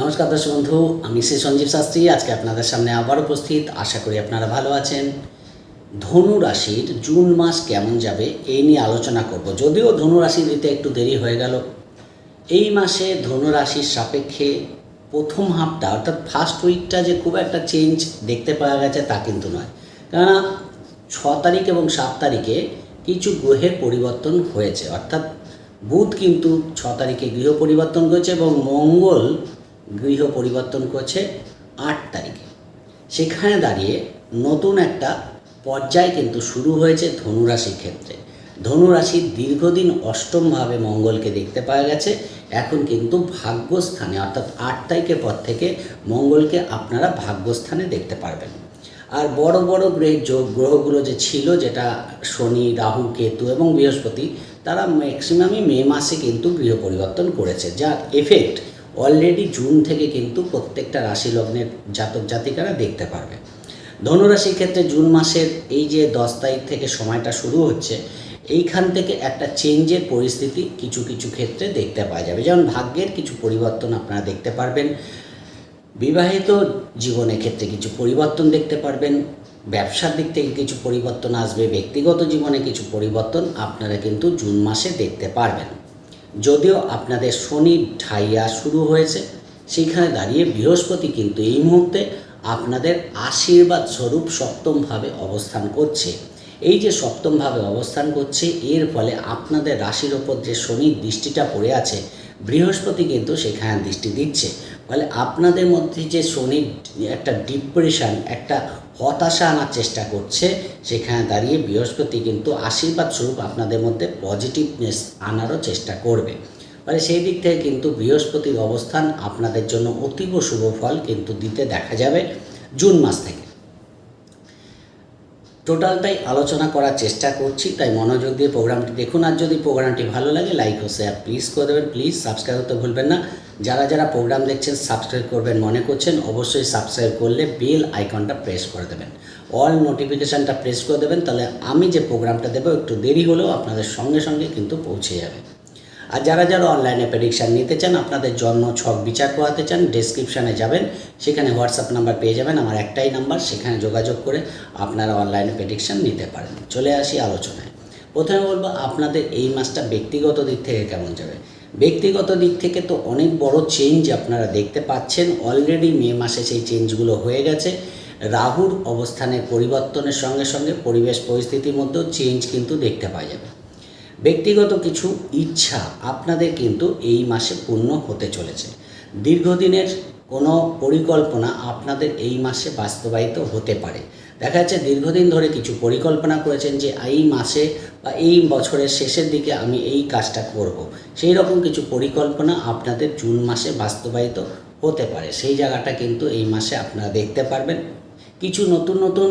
নমস্কার দর্শক বন্ধু, আমি শ্রী সঞ্জীব শাস্ত্রী। আজকে আপনাদের সামনে আবার উপস্থিত। আশা করি আপনারা ভালো আছেন। ধনু রাশির জুন মাস কেমন যাবে এই নিয়ে আলোচনা করব। যদিও ধনু রাশি দিতে একটু দেরি হয়ে গেল। এই মাসে ধনু রাশির সাপেক্ষে প্রথম হাফটা, অর্থাৎ ফার্স্ট উইকটা যে খুব একটা চেঞ্জ দেখতে পাওয়া গেছে তা কিন্তু নয়। কেননা ছ তারিখ এবং সাত তারিখে কিছু গ্রহের পরিবর্তন হয়েছে। অর্থাৎ বুধ কিন্তু ছ তারিখে গৃহ পরিবর্তন করেছে এবং মঙ্গল গৃহ পরিবর্তন করছে আট তারিখে। সেখানে দাঁড়িয়ে নতুন একটা পর্যায় কিন্তু শুরু হয়েছে ধনুরাশির ক্ষেত্রে। ধনুরাশির দীর্ঘদিন অষ্টমভাবে মঙ্গলকে দেখতে পাওয়া গেছে। এখন কিন্তু ভাগ্যস্থানে, অর্থাৎ আট তারিখের পর থেকে মঙ্গলকে আপনারা ভাগ্যস্থানে দেখতে পারবেন। আর বড় বড় গ্রহের যোগ গ্রহগুলো যে ছিল, যেটা শনি, রাহু, কেতু এবং বৃহস্পতি, তারা ম্যাক্সিমামই মে মাসে কিন্তু গৃহ পরিবর্তন করেছে। যার এফেক্ট অলরেডি জুন থেকে কিন্তু প্রত্যেকটা রাশি লগ্নের জাতক জাতিকারা দেখতে পারবে। ধনুরাশির ক্ষেত্রে জুন মাসের এই যে দশ তারিখ থেকে সময়টা শুরু হচ্ছে, এইখান থেকে একটা চেঞ্জের পরিস্থিতি কিছু কিছু ক্ষেত্রে দেখতে পাওয়া যাবে। যেমন ভাগ্যের কিছু পরিবর্তন আপনারা দেখতে পারবেন, বিবাহিত জীবনের ক্ষেত্রে কিছু পরিবর্তন দেখতে পারবেন, ব্যবসার দিক থেকে কিছু পরিবর্তন আসবে, ব্যক্তিগত জীবনে কিছু পরিবর্তন আপনারা কিন্তু জুন মাসে দেখতে পারবেন। যদিও আপনাদের শনি ঢাইয়া শুরু হয়েছে, সেখানে দাঁড়িয়ে বৃহস্পতি কিন্তু এই মুহূর্তে আপনাদের আশীর্বাদ স্বরূপ সপ্তমভাবে অবস্থান করছে। এই যে সপ্তমভাবে অবস্থান করছে, এর ফলে আপনাদের রাশির ওপর যে শনির দৃষ্টিটা পড়ে আছে, বৃহস্পতি কিন্তু সেখানে দৃষ্টি দিচ্ছে। ফলে আপনাদের মধ্যে যে শনির একটা ডিপ্রেশন একটা হতাশা আনার চেষ্টা করছে, সেখানে দাঁড়িয়ে বৃহস্পতি কিন্তু আশীর্বাদ স্বরূপ আপনাদের মধ্যে পজিটিভনেস আনারও চেষ্টা করবে। মানে সেই দিক থেকে কিন্তু বৃহস্পতির অবস্থান আপনাদের জন্য অতীব শুভ ফল কিন্তু দিতে দেখা যাবে জুন মাস থেকে। টোটালটাই আলোচনা করার চেষ্টা করছি, তাই মনোযোগ দিয়ে প্রোগ্রামটি দেখুন। আর যদি প্রোগ্রামটি ভালো লাগে লাইক ও শেয়ার প্লিজ করে দেবেন। প্লিজ সাবস্ক্রাইব করতে ভুলবেন না। যারা যারা প্রোগ্রাম দেখছেন সাবস্ক্রাইব করবেন, মনে করছেন, অবশ্যই সাবস্ক্রাইব করলে বেল আইকনটা প্রেস করে দেবেন। অল নোটিফিকেশানটা প্রেস করে দেবেন, তাহলে আমি যে প্রোগ্রামটা দেবো, একটু দেরি হলেও আপনাদের সঙ্গে সঙ্গে কিন্তু পৌঁছে যাবে। আর যারা যারা অনলাইনে প্রেডিকশান নিতে চান, আপনাদের জন্ম, ছক, বিচার করাতে চান ডেসক্রিপশানে যাবেন, সেখানে হোয়াটসঅ্যাপ নাম্বার পেয়ে যাবেন, আমার একটাই নাম্বার সেখানে যোগাযোগ করে আপনারা অনলাইনে প্রেডিকশান নিতে পারেন। চলে আসি আলোচনায়। প্রথমে বলব, আপনাদের এই মাসটা ব্যক্তিগত দিক থেকে কেমন যাবে? ব্যক্তিগত দিক থেকে তো অনেক বড় চেঞ্জ আপনারা দেখতে পাচ্ছেন। অলরেডি মে মাসে সেই চেঞ্জগুলো হয়ে গেছে। রাহুর অবস্থানের পরিবর্তনের সঙ্গে সঙ্গে পরিবেশ পরিস্থিতির মধ্যেও চেঞ্জ কিন্তু দেখতে পাওয়া যাবে। ব্যক্তিগত কিছু ইচ্ছা আপনাদের কিন্তু এই মাসে পূর্ণ হতে চলেছে। দীর্ঘদিনের কোনো পরিকল্পনা আপনাদের এই মাসে বাস্তবায়িত হতে পারে। দেখা যাচ্ছে দীর্ঘদিন ধরে কিছু পরিকল্পনা করেছেন যে এই মাসে বা এই বছরের শেষের দিকে আমি এই কাজটা করব। সেই রকম কিছু পরিকল্পনা আপনাদের জুন মাসে বাস্তবায়িত হতে পারে। সেই জায়গাটা কিন্তু এই মাসে আপনারা দেখতে পারবেন। কিছু নতুন নতুন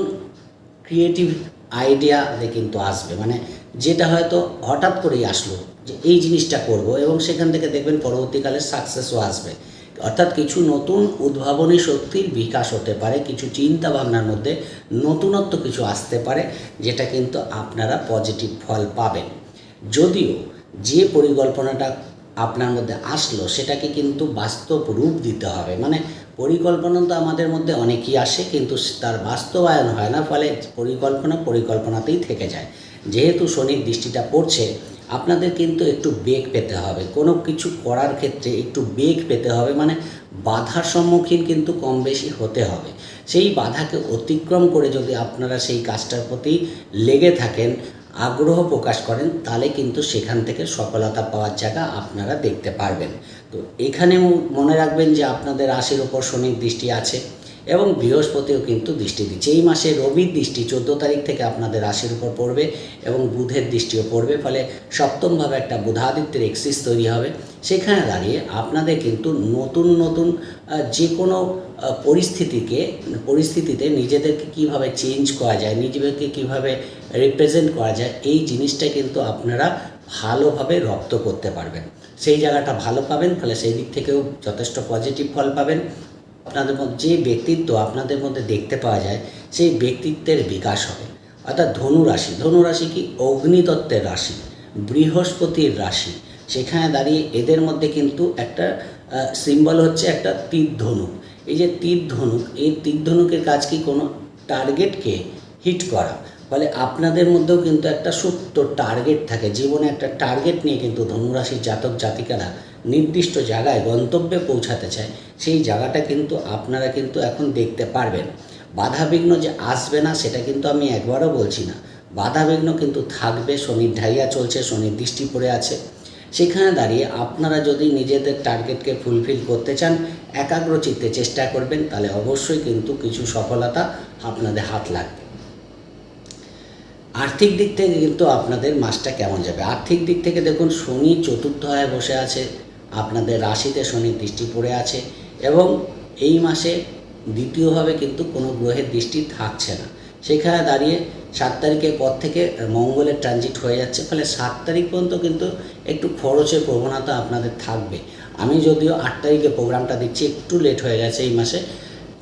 ক্রিয়েটিভ আইডিয়া কিন্তু আসবে। মানে যেটা হয়তো হঠাৎ করেই আসলো যে এই জিনিসটা করব এবং সেখান থেকে দেখবেন পরবর্তীকালে সাকসেসও আসবে। অর্থাৎ কিছু নতুন উদ্ভাবনী শক্তির বিকাশ হতে পারে, কিছু চিন্তা ভাবনার মধ্যে নতুনত্ব কিছু আসতে পারে, যেটা কিন্তু আপনারা পজিটিভ ফল পাবেন। যদিও যে পরিকল্পনাটা আপনার মধ্যে আসলো, সেটাকে কিন্তু বাস্তব রূপ দিতে হবে। মানে পরিকল্পনা তো আমাদের মধ্যে অনেকই আসে, কিন্তু তার বাস্তবায়ন হয় না, ফলে পরিকল্পনা পরিকল্পনাতেই থেকে যায়। যেহেতু শনির দৃষ্টিটা পড়ছে আপনাদের কিন্তু একটু বেগ পেতে হবে। কোনো কিছু করার ক্ষেত্রে একটু বেগ পেতে হবে মানে বাধার সম্মুখীন কিন্তু কম বেশি হতে হবে। সেই বাধাকে অতিক্রম করে যদি আপনারা সেই কাজটার প্রতি লেগে থাকেন, আগ্রহ প্রকাশ করেন, তাহলে কিন্তু সেখান থেকে সফলতা পাওয়ার জায়গা আপনারা দেখতে পারবেন। তো এখানে মনে রাখবেন যে আপনাদের রাশির ওপর শনির দৃষ্টি আছে। এবং বৃহস্পতিও কিন্তু দৃষ্টি দিচ্ছে। এই মাসে রবির দৃষ্টি চোদ্দ তারিখ থেকে আপনাদের রাশির উপর পড়বে এবং বুধের দৃষ্টিও পড়বে, ফলে সপ্তমভাবে একটা বুধাদিত্যের এক্সিস তৈরি হবে। সেখানে দাঁড়িয়ে আপনাদের কিন্তু নতুন নতুন যে কোনো পরিস্থিতিকে, পরিস্থিতিতে নিজেদেরকে কীভাবে চেঞ্জ করা যায়, নিজেদেরকে কীভাবে রিপ্রেজেন্ট করা যায়, এই জিনিসটা কিন্তু আপনারা ভালোভাবে রপ্ত করতে পারবেন। সেই জায়গাটা ভালো পাবেন, ফলে সেই দিক থেকেও যথেষ্ট পজিটিভ ফল পাবেন। আপনাদের মধ্যে, যে ব্যক্তিত্ব আপনাদের মধ্যে দেখতে পাওয়া যায়, সেই ব্যক্তিত্বের বিকাশ হবে। অর্থাৎ ধনুরাশি ধনুরাশি ধনু কি? অগ্নিতত্ত্বের রাশি, বৃহস্পতির রাশি। সেখানে দাঁড়িয়ে এদের মধ্যে কিন্তু একটা সিম্বল হচ্ছে একটা তীর ধনুক এই যে তীর ধনুক এই তীর ধনুকের কাজ কি? কোনো টার্গেটকে হিট করা। ফলে আপনাদের মধ্যেও কিন্তু একটা সুপ্ত টার্গেট থাকে। জীবনে একটা টার্গেট নিয়ে কিন্তু ধনুরাশির জাতক জাতিকারা নির্দিষ্ট জায়গায় গন্তব্যে পৌঁছাতে চায়। সেই জায়গাটা কিন্তু আপনারা কিন্তু এখন দেখতে পারবেন। বাধাবিঘ্ন যে আসবে না, সেটা কিন্তু আমি একবারও বলছি না। বাধাবিঘ্ন কিন্তু থাকবে, শনির ঢাইয়া চলছে, শনির দৃষ্টি পড়ে আছে। সেখানে দাঁড়িয়ে আপনারা যদি নিজেদের টার্গেটকে ফুলফিল করতে চান, একাগ্র চিত্তে চেষ্টা করবেন, তাহলে অবশ্যই কিন্তু কিছু সফলতা আপনাদের হাত লাগবে। আর্থিক দিক থেকে কিন্তু আপনাদের মাসটা কেমন যাবে? আর্থিক দিক থেকে দেখুন, শনি চতুর্থ হয়ে বসে আছে, আপনাদের রাশিতে শনি দৃষ্টি পড়ে আছে এবং এই মাসে দ্বিতীয়ভাবে কিন্তু কোনো গ্রহের দৃষ্টি থাকছে না। সেখানে দাঁড়িয়ে সাত তারিখের পর থেকে মঙ্গলের ট্রানজিট হয়ে যাচ্ছে, ফলে সাত তারিখ পর্যন্ত কিন্তু একটু খরচের প্রবণতা আপনাদের থাকবে। আমি যদিও আট তারিখে প্রোগ্রামটা দিচ্ছি, একটু লেট হয়ে গেছে এই মাসে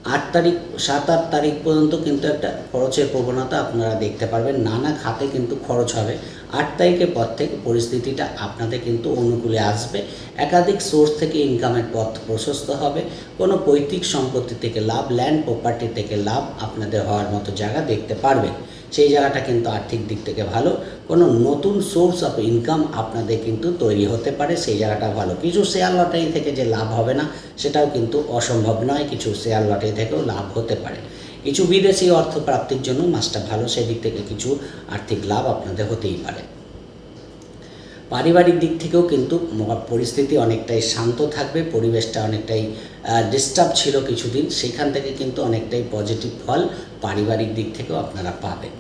আট তারিখ, সাত আট তারিখ পর্যন্ত কিন্তু একটা খরচের প্রবণতা আপনারা দেখতে পারবেন। নানা খাতে কিন্তু খরচ হবে। আট তারিখের পর থেকে পরিস্থিতিটা আপনাদের কিন্তু অনুকূলে আসবে। একাধিক সোর্স থেকে ইনকামের পথ প্রশস্ত হবে। কোনো পৈতৃক সম্পত্তি থেকে লাভ ল্যান্ড প্রপার্টি থেকে লাভ আপনাদের হওয়ার মতো জায়গা দেখতে পারবেন। সেই জায়গাটা কিন্তু আর্থিক দিক থেকে ভালো। কোনো নতুন সোর্স অফ ইনকাম আপনাদের কিন্তু তৈরি হতে পারে। সেই জায়গাটা ভালো। কিছু শেয়ার লটারি থেকে যে লাভ হবে না, সেটাও কিন্তু অসম্ভব নয়। কিছু শেয়ার লটারি থেকেও লাভ হতে পারে। কিছু বিদেশি অর্থ প্রাপ্তির জন্য মাসটা ভালো, সেদিক থেকে কিছু আর্থিক লাভ আপনাদের হতেই পারে। পারিবারিক দিক থেকেও কিন্তু পরিস্থিতি অনেকটাই শান্ত থাকবে, পরিবেশটা অনেকটাই ডিস্টার্ব ছিল কিছুদিন, সেখান থেকে কিন্তু অনেকটাই পজিটিভ ফল পারিবারিক দিক থেকেও আপনারা পাবেন।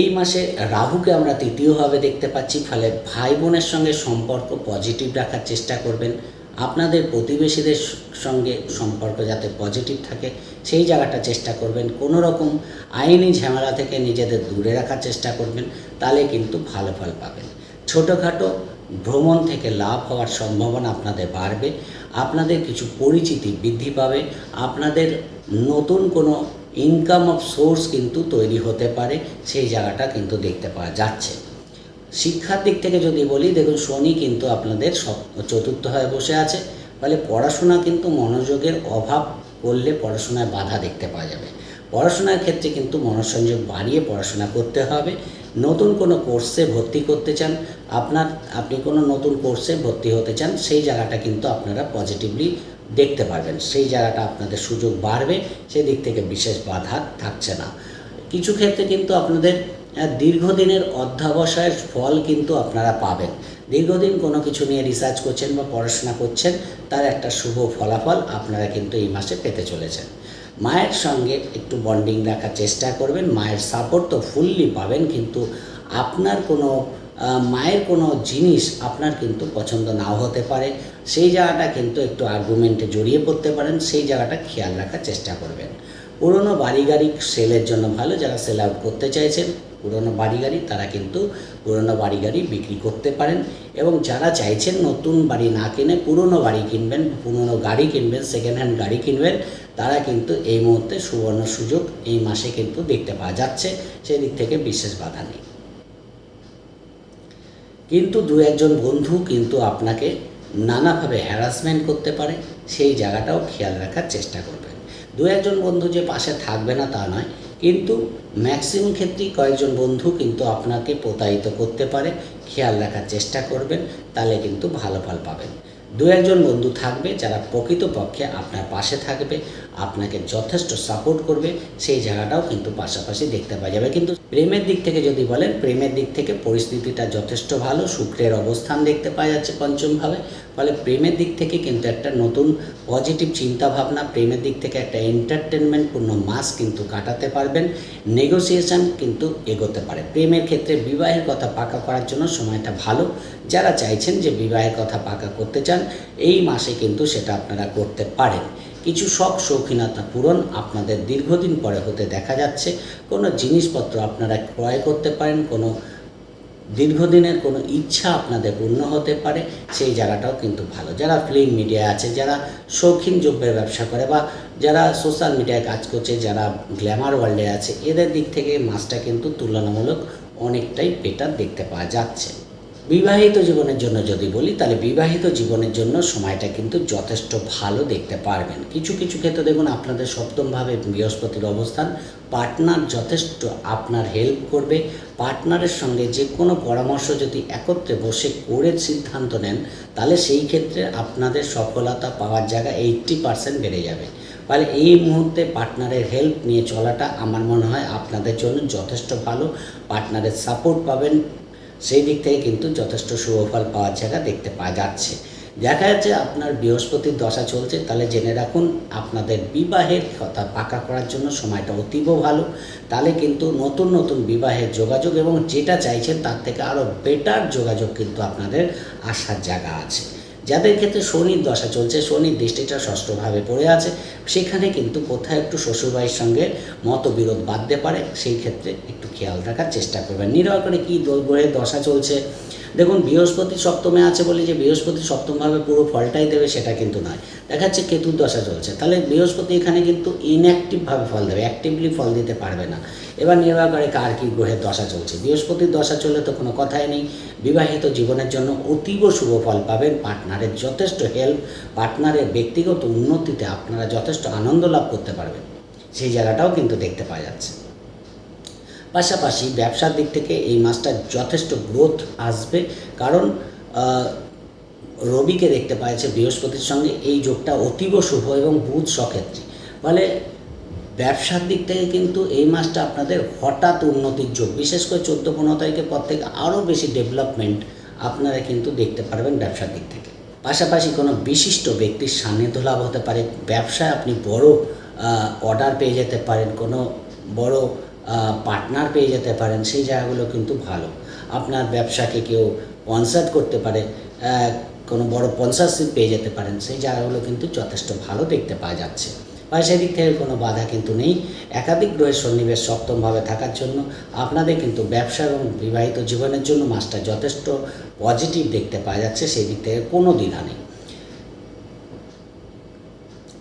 এই মাসে রাহুকে আমরা তৃতীয়ভাবে দেখতে পাচ্ছি, ফলে ভাই বোনের সঙ্গে সম্পর্ক পজিটিভ রাখার চেষ্টা করবেন। আপনাদের প্রতিবেশীদের সঙ্গে সম্পর্ক যাতে পজিটিভ থাকে, সেই জায়গাটা চেষ্টা করবেন। কোনো রকম আইনি ঝামেলা থেকে নিজেদের দূরে রাখার চেষ্টা করবেন, তাহলে কিন্তু ভালো ফল পাবেন। ছোটোখাটো ভ্রমণ থেকে লাভ হওয়ার সম্ভাবনা আপনাদের বাড়বে, আপনাদের কিছু পরিচিতি বৃদ্ধি পাবে, আপনাদের নতুন কোনো ইনকাম অফ সোর্স কিন্তু তৈরি হতে পারে, সেই জায়গাটা কিন্তু দেখতে পাওয়া যাচ্ছে। শিক্ষার দিক থেকে যদি বলি, দেখুন শনি কিন্তু আপনাদের সব চতুর্থ হয়ে বসে আছে। ফলে পড়াশোনা কিন্তু মনোযোগের অভাব করলে পড়াশোনায় বাধা দেখতে পাওয়া যাবে। পড়াশোনার ক্ষেত্রে কিন্তু মনোসংযোগ বাড়িয়ে পড়াশোনা করতে হবে। নতুন কোনো কোর্সে ভর্তি করতে চান, আপনার, আপনি কোনো নতুন কোর্সে ভর্তি হতে চান, সেই জায়গাটা কিন্তু আপনারা পজিটিভলি দেখতে পারবেন। সেই জায়গাটা আপনাদের সুযোগ বাড়বে, সেদিক থেকে বিশেষ বাধা থাকছে না। কিছু ক্ষেত্রে কিন্তু আপনাদের দীর্ঘদিনের অধ্যাবসায়ের ফল কিন্তু আপনারা পাবেন। দীর্ঘদিন কোনো কিছু নিয়ে রিসার্চ করছেন বা পড়াশোনা করছেন, তার একটা শুভ ফলাফল আপনারা কিন্তু এই মাসে পেতে চলেছেন। মায়ের সঙ্গে একটু বন্ডিং রাখার চেষ্টা করবেন, মায়ের সাপোর্ট তো ফুললি পাবেন, কিন্তু আপনার কোনো মায়ের কোনো জিনিস আপনার কিন্তু পছন্দ নাও হতে পারে। সেই জায়গাটা কিন্তু একটু আর্গুমেন্টে জড়িয়ে পড়তে পারেন, সেই জায়গাটা খেয়াল রাখার চেষ্টা করবেন। পুরনো বাড়ি গাড়ি সেলের জন্য ভালো, যারা সেল আউট করতে চাইছেন পুরনো বাড়ি গাড়ি তারা কিন্তু পুরনো বাড়ি গাড়ি বিক্রি করতে পারেন। এবং যারা চাইছেন নতুন বাড়ি না কিনে পুরনো বাড়ি কিনবেন, পুরনো গাড়ি কিনবেন সেকেন্ড হ্যান্ড গাড়ি কিনবেন, তারা কিন্তু এই মুহূর্তে সুবর্ণ সুযোগ এই মাসে কিন্তু দেখতে পাওয়া যাচ্ছে, সেদিক থেকে বিশেষ বাধা নেই। কিন্তু দু একজন বন্ধু কিন্তু আপনাকে নানাভাবে হ্যারাসমেন্ট করতে পারে, সেই জায়গাটাও খেয়াল রাখার চেষ্টা করবেন। দু একজন বন্ধু যে পাশে থাকবে না তা নয় কিন্তু ম্যাক্সিমাম ক্ষেত্রেই কয়েকজন বন্ধু কিন্তু আপনাকে প্রতারিত করতে পারে, খেয়াল রাখার চেষ্টা করবেন, তাহলে কিন্তু ভালো ফল পাবেন। দু একজন বন্ধু থাকবে যারা প্রকৃতপক্ষে আপনার পাশে থাকবে। আপনাকে যথেষ্ট সাপোর্ট করবে, সেই জায়গাটাও কিন্তু পাশাপাশি দেখতে পাওয়া যাবে। কিন্তু প্রেমের দিক থেকে যদি বলেন, প্রেমের দিক থেকে পরিস্থিতিটা যথেষ্ট ভালো, শুক্রের অবস্থান দেখতে পাওয়া যাচ্ছে পঞ্চমভাবে। ফলে প্রেমের দিক থেকে কিন্তু একটা নতুন পজিটিভ চিন্তাভাবনা, প্রেমের দিক থেকে একটা এন্টারটেনমেন্টপূর্ণ মাস কিন্তু কাটাতে পারবেন। নেগোসিয়েশন কিন্তু এগোতে পারে। প্রেমের ক্ষেত্রে বিবাহের কথা পাকা করার জন্য সময়টা ভালো। যারা চাইছেন যে বিবাহের কথা পাকা করতে চান, এই মাসে কিন্তু সেটা আপনারা করতে পারেন। কিছু শখ শৌখিনতা পূরণ আপনাদের দীর্ঘদিন পরে হতে দেখা যাচ্ছে। কোনো জিনিসপত্র আপনারা ক্রয় করতে পারেন, কোনো দীর্ঘদিনের কোনো ইচ্ছা আপনাদের পূর্ণ হতে পারে, সেই জায়গাটাও কিন্তু ভালো। যারা ফিল্ম মিডিয়ায় আছে, যারা শৌখিন যোগ্যের ব্যবসা করে বা যারা সোশ্যাল মিডিয়ায় কাজ করছে, যারা গ্ল্যামার ওয়ার্ল্ডে আছে, এদের দিক থেকে মাছটা কিন্তু তুলনামূলক অনেকটাই বেটার দেখতে পাওয়া যাচ্ছে। বিবাহিত জীবনের জন্য যদি বলি, তাহলে বিবাহিত জীবনের জন্য সময়টা কিন্তু যথেষ্ট ভালো দেখতে পারবেন। কিছু কিছু ক্ষেত্রে দেখুন, আপনাদের সপ্তমভাবে বৃহস্পতির অবস্থান, পার্টনার যথেষ্ট আপনার হেল্প করবে। পার্টনারের সঙ্গে যে কোনো পরামর্শ যদি একত্রে বসে করে সিদ্ধান্ত নেন, তাহলে সেই ক্ষেত্রে আপনাদের সফলতা পাওয়ার জায়গা এইট্টি পার্সেন্ট বেড়ে যাবে। ফলে এই মুহূর্তে পার্টনারের হেল্প নিয়ে চলাটা আমার মনে হয় আপনাদের জন্য যথেষ্ট ভালো। পার্টনারের সাপোর্ট পাবেন সেই দিক থেকে কিন্তু যথেষ্ট শুভফল পাওয়ার জায়গা দেখতে পাওয়া যাচ্ছে। দেখা যাচ্ছে আপনার বৃহস্পতির দশা চলছে, তাহলে জেনে রাখুন আপনাদের বিবাহের কথা পাকা করার জন্য সময়টা অতীব ভালো। তাহলে কিন্তু নতুন নতুন বিবাহের যোগাযোগ এবং যেটা চাইছেন তার থেকে আরও বেটার যোগাযোগ কিন্তু আপনাদের আসার জায়গা আছে। যাদের ক্ষেত্রে শনির দশা চলছে, শনির দৃষ্টিটা ষষ্ঠভাবে পড়ে আছে, সেখানে কিন্তু কোথায় একটু শ্বশুরবাড়ির সঙ্গে মতবিরোধ বাঁধতে পারে, সেই ক্ষেত্রে একটু খেয়াল রাখার চেষ্টা করবেন। নির্ভর করে কী গ্রহের দশা চলছে দেখুন, বৃহস্পতি সপ্তমে আছে বলে যে বৃহস্পতি সপ্তমভাবে পুরো ফলটাই দেবে সেটা কিন্তু নয়। দেখা যাচ্ছে কেতুর দশা চলছে। তাহলে বৃহস্পতি এখানে কিন্তু ইনঅ্যাক্টিভভাবে ফল দেবে অ্যাক্টিভলি ফল দিতে পারবে না। এবার নির্ভর করে কার কী গ্রহের দশা চলছে। বৃহস্পতির দশা চললে তো কোনো কথাই নেই। বিবাহিত জীবনের জন্য অতীব শুভ ফল পাবেন পার্টনারের যথেষ্ট হেল্প পার্টনারের ব্যক্তিগত উন্নতিতে আপনারা যথেষ্ট আনন্দ লাভ করতে পারবেন। সেই জায়গাটাও কিন্তু দেখতে পাওয়া যাচ্ছে। পাশাপাশি ব্যবসার দিক থেকে এই মাসটা যথেষ্ট গ্রোথ আসবে। কারণ রবিকে দেখতে পাওয়া যাচ্ছে বৃহস্পতির সঙ্গে এই যোগটা অতীব শুভ এবং বুধ সক্ষেত্রী। ফলে ব্যবসার দিক থেকে কিন্তু এই মাসটা আপনাদের হঠাৎ উন্নতির যোগ। বিশেষ করে চোদ্দ পনেরো তারিখের পর থেকে আরও বেশি ডেভেলপমেন্ট আপনারা কিন্তু দেখতে পারবেন ব্যবসার দিক থেকে। পাশাপাশি কোনো বিশিষ্ট ব্যক্তির সান্নিধ্য লাভ হতে পারে। ব্যবসায় আপনি বড় অর্ডার পেয়ে যেতে পারেন। কোনো বড় পার্টনার পেয়ে যেতে পারেন, সেই জায়গাগুলো কিন্তু ভালো। আপনার ব্যবসাকে কেউ কনসার্ট করতে পারে কোনো বড় স্পন্সারশিপ পেয়ে যেতে পারেন, সেই জায়গাগুলো কিন্তু যথেষ্ট ভালো দেখতে পাওয়া যাচ্ছে। বা সেদিক থেকে কোনো বাধা কিন্তু নেই। একাধিক গ্রহের সন্নিবেশ সপ্তমভাবে থাকার জন্য আপনাদের কিন্তু ব্যবসা এবং বিবাহিত জীবনের জন্য মাসটা যথেষ্ট পজিটিভ দেখতে পাওয়া যাচ্ছে সেই দিক থেকে কোনো দ্বিধা নেই।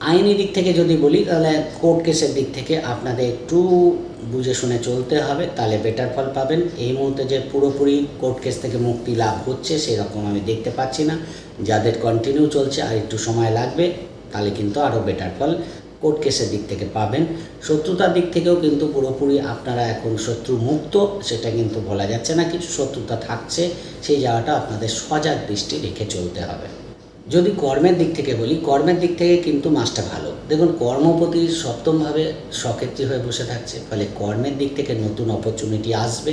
আইনি দিক থেকে যদি বলি, তাহলে কোর্ট কেসের দিক থেকে আপনাদের একটু বুঝে শুনে চলতে হবে, তাহলে বেটার ফল পাবেন। এই মুহূর্তে যে পুরোপুরি কোর্ট কেস থেকে মুক্তি লাভ হচ্ছে, সেরকম আমি দেখতে পাচ্ছি না। যাদের কন্টিনিউ চলছে আর একটু সময় লাগবে, তাহলে কিন্তু আরও বেটার ফল কোর্ট কেসের দিক থেকে পাবেন। শত্রুতার দিক থেকেও কিন্তু পুরোপুরি আপনারা এখন শত্রু মুক্ত সেটা কিন্তু বলা যাচ্ছে না, কিছু শত্রুতা থাকছে, সেই জায়গাটা আপনাদের সজাগ দৃষ্টি রেখে চলতে হবে। যদি কর্মের দিক থেকে বলি, কর্মের দিক থেকে কিন্তু মাসটা ভালো। দেখুন, কর্মপতি সপ্তমভাবে সক্ষেত্রী হয়ে বসে থাকছে, ফলে কর্মের দিক থেকে নতুন অপরচুনিটি আসবে।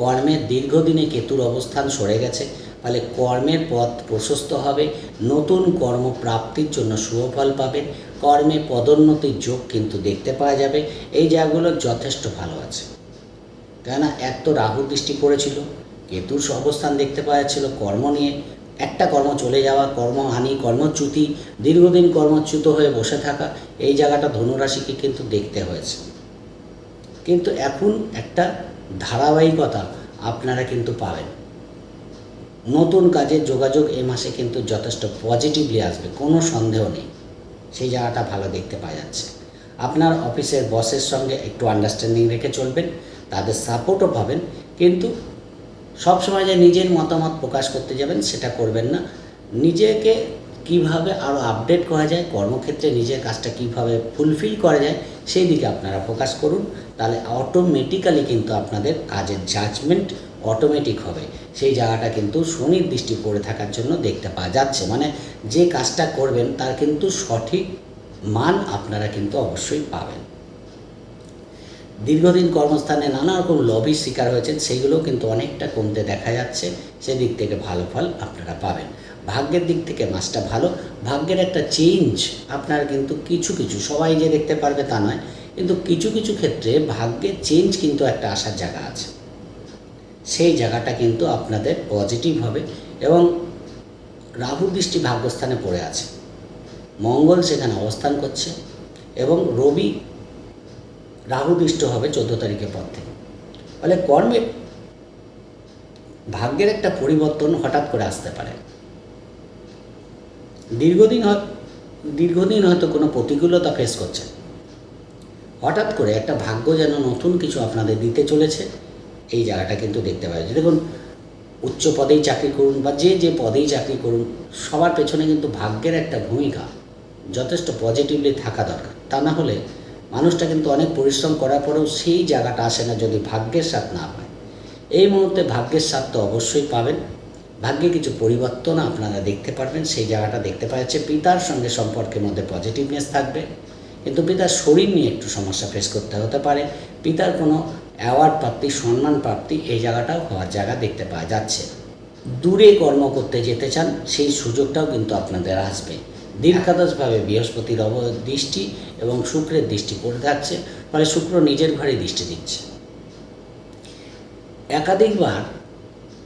কর্মের দীর্ঘদিনে কেতুর অবস্থান সরে গেছে, ফলে কর্মের পথ প্রশস্ত হবে, নতুন কর্ম প্রাপ্তির জন্য শুভফল পাবেন কর্মে পদোন্নতির যোগ কিন্তু দেখতে পাওয়া যাবে, এই জায়গাগুলো যথেষ্ট ভালো আছে। কেননা, এত রাহু দৃষ্টি পড়েছিল, কেতুর অবস্থান দেখতে পাওয়া যাচ্ছিল কর্ম নিয়ে একটা কর্ম চলে যাওয়া, কর্মহানি, কর্মচ্যুতি, দীর্ঘদিন কর্মচ্যুত হয়ে বসে থাকা, এই জায়গাটা ধনুরাশিকে কিন্তু দেখতে হয়েছে। কিন্তু এখন একটা ধারাবাহিকতা আপনারা কিন্তু পাবেন। নতুন কাজের যোগাযোগ এ মাসে কিন্তু যথেষ্ট পজিটিভলি আসবে, কোনো সন্দেহ নেই। সেই জায়গাটা ভালো দেখতে পাওয়া যাচ্ছে। আপনার অফিসের বসের সঙ্গে একটু আন্ডারস্ট্যান্ডিং রেখে চলবেন, তাদের সাপোর্টও পাবেন, কিন্তু সবসময় যে নিজের মতামত প্রকাশ করতে যাবেন, সেটা করবেন না। নিজেকে কীভাবে আরও আপডেট করা যায়, কর্মক্ষেত্রে নিজের কাজটা কীভাবে ফুলফিল করা যায়, সেই দিকে আপনারা ফোকাস করুন। তাহলে অটোমেটিক্যালি কিন্তু আপনাদের কাজের জাজমেন্ট অটোমেটিক হবে। সেই জায়গাটা কিন্তু শনির দৃষ্টি পড়ে থাকার জন্য দেখতে পাওয়া যাচ্ছে। মানে যে কাজটা করবেন, তার কিন্তু সঠিক মান আপনারা কিন্তু অবশ্যই পাবেন। দীর্ঘদিন কর্মস্থানে নানা রকম লবির শিকার হয়েছেন, সেইগুলো কিন্তু অনেকটা কমতে দেখা যাচ্ছে। সেদিক থেকে ভালো ফল আপনারা পাবেন। ভাগ্যের দিক থেকে মাসটা ভালো। ভাগ্যের একটা চেঞ্জ আপনার কিন্তু কিছু কিছু, সবাই যে দেখতে পারবে তা নয়, কিন্তু কিছু কিছু ক্ষেত্রে ভাগ্যের চেঞ্জ কিন্তু একটা আসার জায়গা আছে। সেই জায়গাটা কিন্তু আপনাদের পজিটিভ হবে এবং রাহু দৃষ্টি ভাগ্যস্থানে পড়ে আছে। মঙ্গল সেখানে অবস্থান করছে এবং রবি রাহু দৃষ্ট হবে চোদ্দ তারিখের পর থেকে। ফলে কর্মে ভাগ্যের একটা পরিবর্তন হঠাৎ করে আসতে পারে। দীর্ঘদিন দীর্ঘদিন হয়তো কোনো প্রতিকূলতা ফেস করছেন হঠাৎ করে একটা ভাগ্য যেন নতুন কিছু আপনাদের দিতে চলেছে, এই জায়গাটা কিন্তু দেখতে পাওয়া যায় দেখুন, উচ্চ পদেই চাকরি করুন বা যে যে পদেই চাকরি করুন, সবার পেছনে কিন্তু ভাগ্যের একটা ভূমিকা, যথেষ্ট পজিটিভলি থাকা দরকার। তা না হলে মানুষটা কিন্তু অনেক পরিশ্রম করার পরেও সেই জায়গাটা আসে না যদি ভাগ্যের সাথ না হয় এই মুহূর্তে ভাগ্যের স্বাদ তো অবশ্যই পাবেন। ভাগ্যে কিছু পরিবর্তন আপনারা দেখতে পারবেন, সেই জায়গাটা দেখতে পাওয়া যাচ্ছে পিতার সঙ্গে সম্পর্কের মধ্যে পজিটিভনেস থাকবে। কিন্তু পিতার শরীর নিয়ে একটু সমস্যা ফেস করতে হতে পারে। পিতার কোনো অ্যাওয়ার্ড প্রাপ্তি, সম্মান প্রাপ্তি এই জায়গাটাও হওয়ার জায়গা দেখতে পাওয়া যাচ্ছে। দূরে কর্ম করতে যেতে চান, সেই সুযোগটাও কিন্তু আপনাদের আসবে। দীর্ঘাদশভাবে বৃহস্পতির অব দৃষ্টি এবং শুক্রের দৃষ্টি পড়ে থাকছে, ফলে শুক্র নিজের ঘরে দৃষ্টি দিচ্ছে। একাধিকবার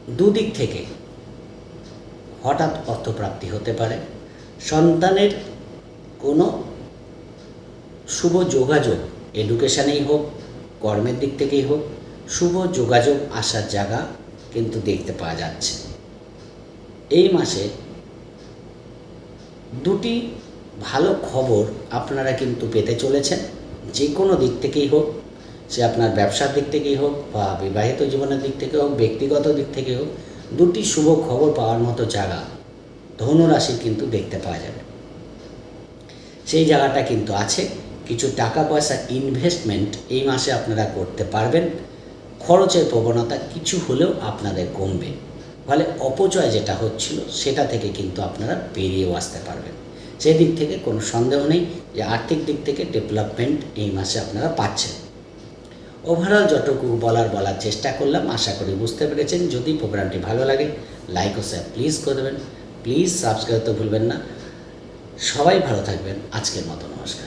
দুদিক থেকে হঠাৎ অর্থপ্রাপ্তি হতে পারে। সন্তানের কোনো শুভ যোগাযোগ এডুকেশানেই হোক, কর্মের দিক থেকেই হোক, শুভ যোগাযোগ আসার জায়গা কিন্তু দেখতে পাওয়া যাচ্ছে। এই মাসে দুটি ভালো খবর আপনারা কিন্তু পেতে চলেছেন। যে কোনো দিক থেকেই হোক, সে আপনার ব্যবসার দিক থেকেই হোক বা বিবাহিত জীবনের দিক থেকে হোক, ব্যক্তিগত দিক থেকে হোক, দুটি শুভ খবর পাওয়ার মতো জায়গা ধনুরাশির কিন্তু দেখতে পাওয়া যাবে। সেই জায়গাটা কিন্তু আছে। কিছু টাকা পয়সা ইনভেস্টমেন্ট এই মাসে আপনারা করতে পারবেন। খরচের প্রবণতা কিছু হলেও আপনাদের কমবে। ফলে অপচয় যেটা হচ্ছিল, সেটা থেকে কিন্তু আপনারা বেরিয়েও আসতে পারবেন। সেই দিক থেকে কোনো সন্দেহ নেই যে আর্থিক দিক থেকে ডেভেলপমেন্ট এই মাসে আপনারা পাচ্ছেন। ওভারঅল যতটুকু বলার বলার চেষ্টা করলাম, আশা করি বুঝতে পেরেছেন। যদি প্রোগ্রামটি ভালো লাগে লাইক ও শেয়ার প্লিজ করে দেবেন। প্লিজ সাবস্ক্রাইব তো ভুলবেন না। সবাই ভালো থাকবেন। আজকের মতো নমস্কার।